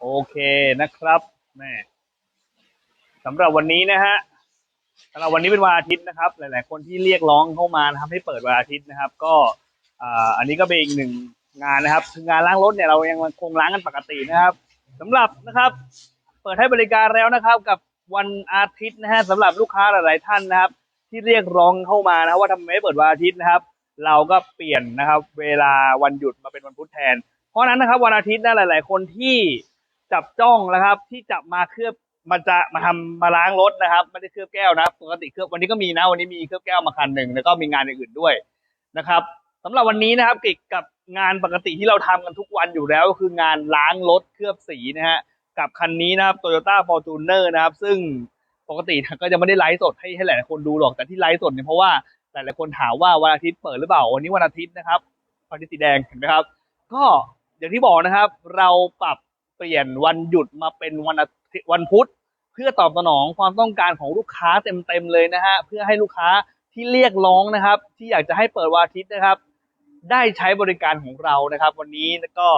โอเคนะครับแม่สำหรับวันนี้นะฮะสำหรับวันนี้เป็นวันอาทิตย์นะครับ หลาย ๆ คนที่เรียกร้องเข้ามานะครับให้เปิดวันอาทิตย์นะครับ ก็อ,อันนี้ก็เป็นอีกหนึ่งงานนะครับคืองานล้างรถเนี่ยเรายังคงล้างกันปกตินะครับสำหรับนะครับ เปิดให้บริการแล้วนะครับ กับวันอาทิตย์นะฮะสำหรับลูกค้าหลาย ๆ ท่านนะครับ ที่เรียกร้องเข้ามานะว่าทำไมไม่เปิดวันอาทิตย์นะครับ เราก็เปลี่ยนนะครับ เวลาวันหยุดมาเป็นวันพุธแทน เพราะนั้นนะครับ วันอาทิตย์นะหลาย ๆ คนที่ จับจ้องนะครับ ที่จะมาเคลือบมันจะมาทำมาล้างรถนะครับไม่ได้เคลือบแก้วนะปกติเคลือบวันนี้ก็มีนะวันนี้มีเคลือบแก้วมาคันหนึ่งแล้วก็มีงานอื่นๆด้วยนะครับสำหรับวันนี้นะครับกิจกับงานปกติที่เราทำกันทุกวันอยู่แล้วก็คืองานล้างรถเคลือบสีนะฮะกับคันนี้นะครับ Toyota Fortuner นะครับ ซึ่งปกติก็จะไม่ได้ไลฟ์สดให้ให้หลายๆคนดูหรอกแต่ที่ไลฟ์สดเนี่ยเพราะว่าหลายๆคนถามว่าวันอาทิตย์เปิดหรือเปล่าวันนี้วันอาทิตย์นะครับวันอาทิตย์สีแดงเห็นไหมครับ ก็อย่างที่บอกนะครับ เราปรับ เปลี่ยนวันหยุดมาเป็นวันอาทิตย์วันพุธ เพื่อตอบสนองความต้องการของลูกค้าเต็มๆเลยนะฮะเพื่อให้ลูกค้าที่เรียกร้องนะครับ ที่อยากจะให้เปิดวันอาทิตย์นะครับ ได้ใช้บริการของเรานะครับ วันนี้ก็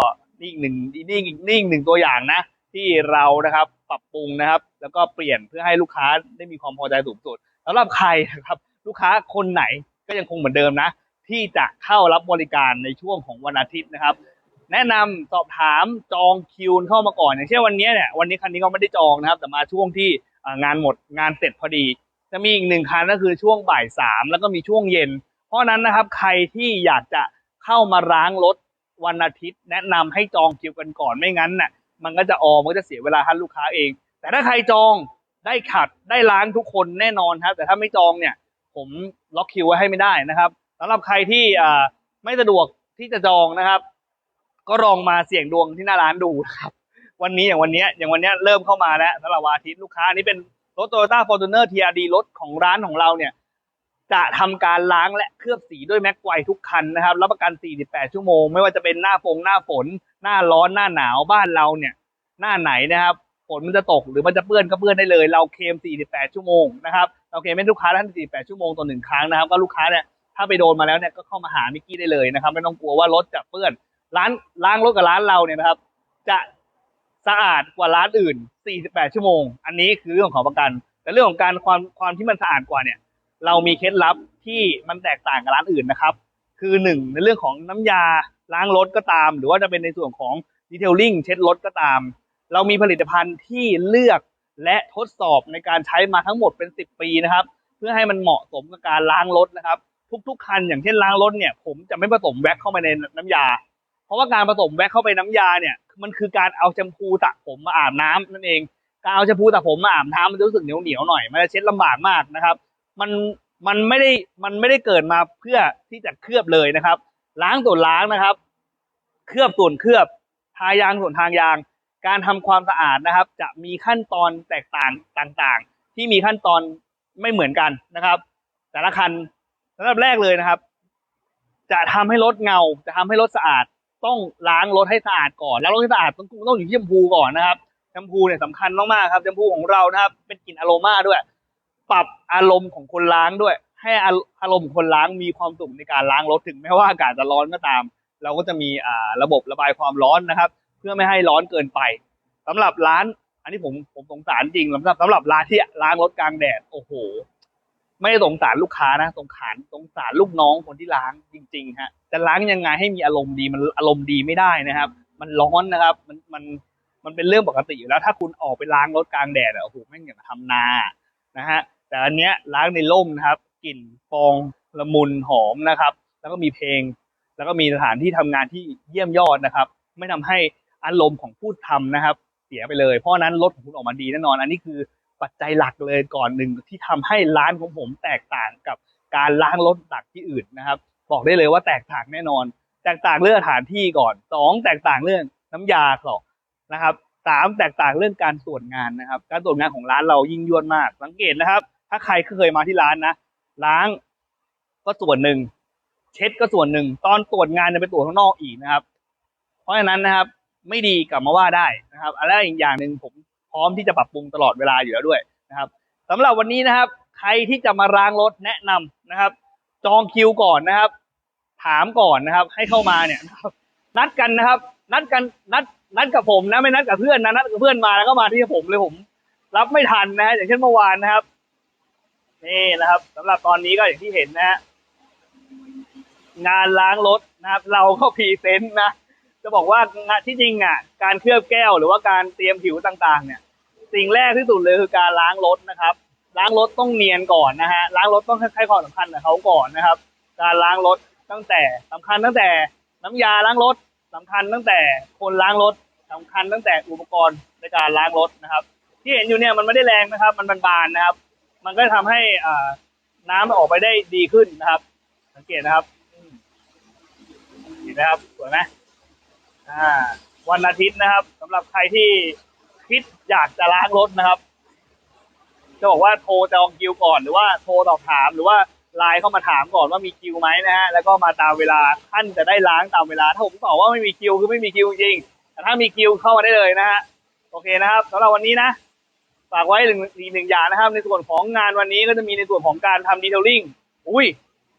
นี่อีกหนึ่งนี่อีกนี่อีกหนึ่งตัวอย่างนะ ที่เรานะครับปรับปรุงนะครับ แล้วก็เปลี่ยนเพื่อให้ลูกค้าได้มีความพอใจสูงสุดสำหรับใครนะครับ ลูกค้าคนไหนก็ยังคงเหมือนเดิมนะ ที่จะเข้ารับบริการในช่วงของวันอาทิตย์นะครับ แนะนำสอบถามจองคิวเข้ามาก่อนอย่างเช่นวันนี้เนี่ยวันนี้คันนี้ก็ไม่ได้จองนะครับ แต่มาช่วงที่งานหมดงานเสร็จพอดี จะมีอีกหนึ่งคันก็คือช่วงบ่ายสามแล้วก็มีช่วงเย็น เพราะนั้นนะครับใครที่อยากจะเข้ามาล้างรถวันอาทิตย์ แนะนำให้จองคิวกันก่อนไม่งั้นน่ะมันก็จะออมมันก็จะเสียเวลาท่านลูกค้าเอง แต่ถ้าใครจองได้ขัดได้ล้างทุกคนแน่นอนครับ แต่ถ้าไม่จองเนี่ย ผมล็อกคิวไว้ให้ไม่ได้นะครับสำหรับใครที่ไม่สะดวกที่จะจองนะครับ ก็ลองมาเสี่ยงดวงที่หน้าร้านดูนะครับวันนี้อย่างวันนี้อย่างวันนี้เริ่มเข้ามาแล้วสำหรับวันอาทิตย์ลูกค้านี้เป็นรถ Toyota Fortuner TRD รถของร้านของเราเนี่ย จะทำการล้างและเคลือบสีด้วยแม็กไวทุกคันนะครับรับประกัน 48 ชั่วโมง ไม่ว่าจะเป็นหน้าฟงหน้าฝน หน้าร้อนหน้าหนาวบ้านเราเนี่ย หน้าไหนนะครับฝนมันจะตกหรือมันจะเปื้อนก็เปื้อนได้เลย เราเคลม48 ชั่วโมงนะครับเราเคลมให้ลูกค้าท่าน 48 ชั่วโมงต่อหนึ่งครั้งนะครับ ก็ลูกค้าเนี่ยถ้าไปโดนมาแล้วเนี่ยก็เข้ามาหามิกกี้ได้เลยนะครับ ไม่ต้องกลัวว่ารถจะเปื้อน ร้านล้างรถกับร้านเราเนี่ยนะครับ จะสะอาดกว่าร้านอื่น 48 ชั่วโมง อันนี้คือเรื่องของประกัน แต่เรื่องของการความความที่มันสะอาดกว่าเนี่ย เรามีเคล็ดลับที่มันแตกต่างกับร้านอื่นนะครับ คือหนึ่งในเรื่องของน้ำยาล้างรถก็ตาม หรือว่าจะเป็นในส่วนของดีเทลลิ่งเช็ดรถก็ตาม เรามีผลิตภัณฑ์ที่เลือกและทดสอบในการใช้มาทั้งหมดเป็น 10 ปีนะครับ เพื่อให้มันเหมาะสมกับการล้างรถนะครับ ทุกๆคันอย่างเช่นล้างรถเนี่ย ผมจะไม่ผสมแว็กเข้าไปในน้ำยา ราะว่าการผสมแว็กเข้าไปน้ำยาเนี่ย มันคือการเอาแชมพูสระผมมาอาบน้ำนั่นเอง การเอาแชมพูสระผมมาอาบน้ำมันจะรู้สึกเหนียวเหนียวหน่อย มันจะเช็ดลำบากมากนะครับ มันมันไม่ได้มันไม่ได้เกิดมาเพื่อที่จะเคลือบเลยนะครับ ล้างส่วนล้างนะครับ เคลือบส่วนเคลือบ ทายางส่วนทางยาง การทำความสะอาดนะครับ จะมีขั้นตอนแตกต่างต่างๆ ที่มีขั้นตอนไม่เหมือนกันนะครับ แต่ละคันสำหรับแรกเลยนะครับ จะทำให้รถเงา จะทำให้รถสะอาด ต้องล้างรถให้สะอาดก่อนแล้วรถให้สะอาดต้องต้องอยู่ที่แชมพูก่อนนะครับแชมพูเนี่ยสำคัญมากๆครับแชมพูของเรานะครับ เป็นกลิ่นอโรมาด้วย ปรับอารมณ์ของคนล้างด้วย ให้อารมณ์คนล้างมีความสุขในการล้างรถถึงแม้ว่าอากาศจะร้อนก็ตาม เราก็จะมีอ่าระบบระบายความร้อนนะครับ เพื่อไม่ให้ร้อนเกินไปสำหรับร้าน อันนี้ผมผมสงสารจริงสำหรับสำหรับร้านที่ล้างรถกลางแดดโอ้โห ไม่ได้สงสารลูกค้านะสงสารสงสารลูกน้องคนที่ล้างจริงๆฮะจะล้างยังไงให้มีอารมณ์ดีมันอารมณ์ดีไม่ได้นะครับ มันร้อนนะครับ มันมันมันเป็นเรื่องปกติอยู่แล้ว ถ้าคุณออกไปล้างรถกลางแดดอะโอ้โหแม่งอย่างทำนานะฮะแต่อันเนี้ยล้างในร่มนะครับกลิ่นฟองละมุนหอมนะครับ แล้วก็มีเพลง แล้วก็มีสถานที่ทำงานที่เยี่ยมยอดนะครับ ไม่ทำให้อารมณ์ของผู้ทำนะครับ เสียไปเลย เพราะนั้นรถของคุณออกมาดีแน่นอน อันนี้คือ ปัจจัยหลักเลยก่อนหนึ่งที่ทำให้ร้านของผมแตกต่างกับการล้างรถตักที่อื่นนะครับ บอกได้เลยว่าแตกต่างแน่นอน แตกต่างเรื่องสถานที่ก่อนสองแตกต่างเรื่องน้ำยาก่อนนะครับสามแตกต่างเรื่องการตรวจงานนะครับ การตรวจงานของร้านเรายิ่งยวดมาก สังเกตนะครับ ถ้าใครเคยมาที่ร้านนะล้างก็ส่วนหนึ่งเช็ดก็ส่วนหนึ่งตอนตรวจงานจะไปตรวจข้างนอกอีกนะครับ เพราะฉะนั้นนะครับ ไม่ดีกลับมาว่าได้นะครับอะไรอีกอย่างหนึ่งผม พร้อมที่จะปรับปรุงตลอดเวลาอยู่แล้วด้วยนะครับสำหรับวันนี้นะครับ ใครที่จะมาล้างรถแนะนำนะครับ จองคิวก่อนนะครับ ถามก่อนนะครับ ให้เข้ามาเนี่ยนะครับนัดกันนะครับ นัดกันนัดนัดกับผมนะไม่นัดกับเพื่อนนะนัดกับเพื่อนมาแล้วก็มาที่ผมเลยผม รับไม่ทันนะฮะอย่างเช่นเมื่อวานนะครับนี่นะครับสำหรับตอนนี้ก็อย่างที่เห็นนะฮะงานล้างรถนะครับ เราก็พรีเซนต์นะ จะบอกว่าที่จริงอะการเคลือบแก้วหรือว่าการเตรียมผิวต่างๆ เนี่ย สิ่งแรกที่สุดเลยคือการล้างรถนะครับ ล้างรถต้องเนียนก่อนนะฮะล้างรถต้องให้ความสำคัญกับเขาก่อนนะครับ การล้างรถตั้งแต่สำคัญตั้งแต่น้ำยาล้างรถสำคัญตั้งแต่คนล้างรถสำคัญตั้งแต่อุปกรณ์ในการล้างรถนะครับ ที่เห็นอยู่เนี่ยมันไม่ได้แรงนะครับ มันบานๆนะครับ มันก็ทำให้อ่าน้ำมันออกไปได้ดีขึ้นนะครับ สังเกตนะครับเห็นไหมครับสวยไหม อ่าวันอาทิตย์นะครับสำหรับใครที่คิดอยากจะล้างรถนะครับ จะบอกว่าโทรจองคิวก่อนหรือว่าโทรสอบถามหรือว่าไลน์เข้ามาถามก่อนว่ามีคิวไหมนะฮะแล้วก็มาตามเวลาท่านจะได้ล้างตามเวลาถ้าผมตอบว่าไม่มีคิวคือไม่มีคิวจริงแต่ถ้ามีคิวเข้ามาได้เลยนะฮะโอเคนะครับสำหรับวันนี้นะฝากไว้หนึ่งอีกหนึ่งอย่างนะครับ ในส่วนของงานวันนี้ก็จะมีในส่วนของการทำดีเทลลิ่งอุ้ย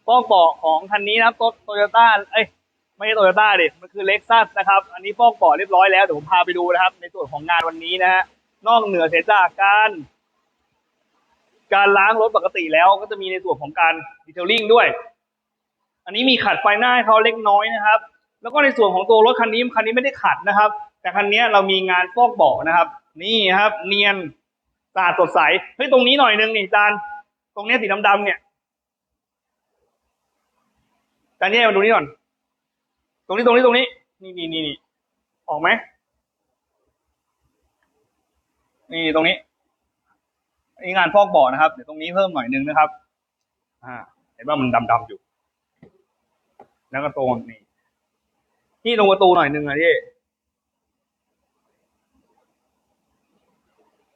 ฟอกเบาะของคันนี้นะครับโตโยต้าเอ้ย ไม่ใช่โตโยต้าดิมันคือเล็กซัสนะครับ อันนี้ฟอกเบาะเรียบร้อยแล้วเดี๋ยวผมพาไปดูนะครับ ในส่วนของงานวันนี้นะฮะนอกเหนือเสียจากการ การล้างรถปกติแล้วก็จะมีในส่วนของการดีเทลลิ่งด้วย อันนี้มีขัดไฟหน้าให้เขาเล็กน้อยนะครับ แล้วก็ในส่วนของตัวรถคันนี้คันนี้ไม่ได้ขัดนะครับ แต่คันนี้เรามีงานฟอกเบาะนะครับ นี่ครับ เนียนสะอาดสดใสเฮ้ยตรงนี้หน่อยนึงนี่จานตรงนี้สีดำๆเนี่ยจานแยกมาดูนี่ก่อน ตรงนี้ตรงนี้ตรงนี้นี่นี่นี่นี่ออกไหมนี่ตรงนี้นี่งานฟอกบาะนะครับ เดี๋ยวตรงนี้เพิ่มหน่อยนึงนะครับ อ่า เห็นว่ามันดำๆอยู่ แล้วก็ตรงนี่นี่ตรงประตูหน่อยนึงอะพี่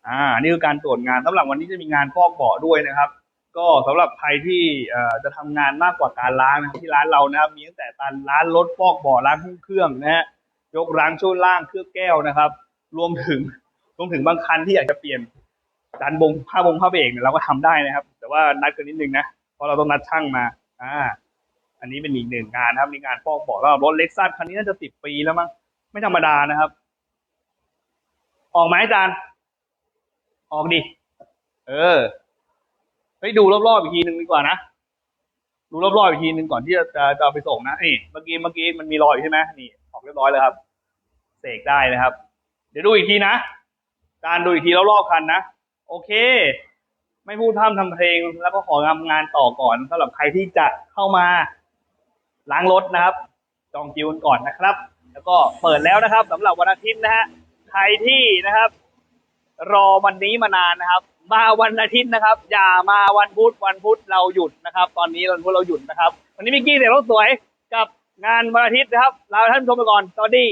อ่า นี่คือการตรวจงานสำหรับวันนี้จะมีงานฟอกบาะด้วยนะครับ ก็สำหรับใครที่จะทำงานมากกว่าการล้างนะครับที่ร้านเรานะครับ มีตั้งแต่การล้างรถฟอกเบาะล้างเครื่องนะฮะยกล้างช่วงล่างเครื่องแก้วนะครับ รวมถึงรวมถึงบางคันที่อยากจะเปลี่ยนจานบงผ้าบงผ้าเบรกเนี่ยเราก็ทำได้นะครับ แต่ว่านัดกันนิดนึงนะเพราะเราต้องนัดช่างมาอ่าอันนี้เป็นอีกหนึ่งงานครับมีงานฟอกเบาะแล้วรถเล็กซัสคันนี้น่าจะสิบปีแล้วมั้งไม่ธรรมดานะครับ ออกไหมอาจารย์ออกดิเออ ไปดูรอบๆอีกทีหนึ่งดีกว่านะดูรอบๆอีกทีหนึ่งก่อนที่จะจะเอาไปส่งนะนี่เมื่อกี้เมื่อกี้มันมีรอยอยู่ใช่ไหมนี่ออกเรียบร้อยแล้วครับเสกได้นะครับ เดี๋ยวดูอีกทีนะการดูอีกทีรอบๆคันนะโอเค ไม่พูดพร่ำทำเพลงแล้วก็ขอทำงานต่อก่อนสำหรับใครที่จะเข้ามาล้างรถนะครับ จองคิวกันก่อนนะครับ แล้วก็เปิดแล้วนะครับสำหรับวันอาทิตย์นะฮะใครที่นะครับ รอวันนี้มานานนะครับ มาวันอาทิตย์นะครับ อย่ามาวันพุธวันพุธเราหยุดนะครับ ตอนนี้วันพุธเราหยุดนะครับ วันนี้มิกกี้เสียรถสวยกับงานวันอาทิตย์นะครับลาท่านผู้ชมไปก่อนสวัสดี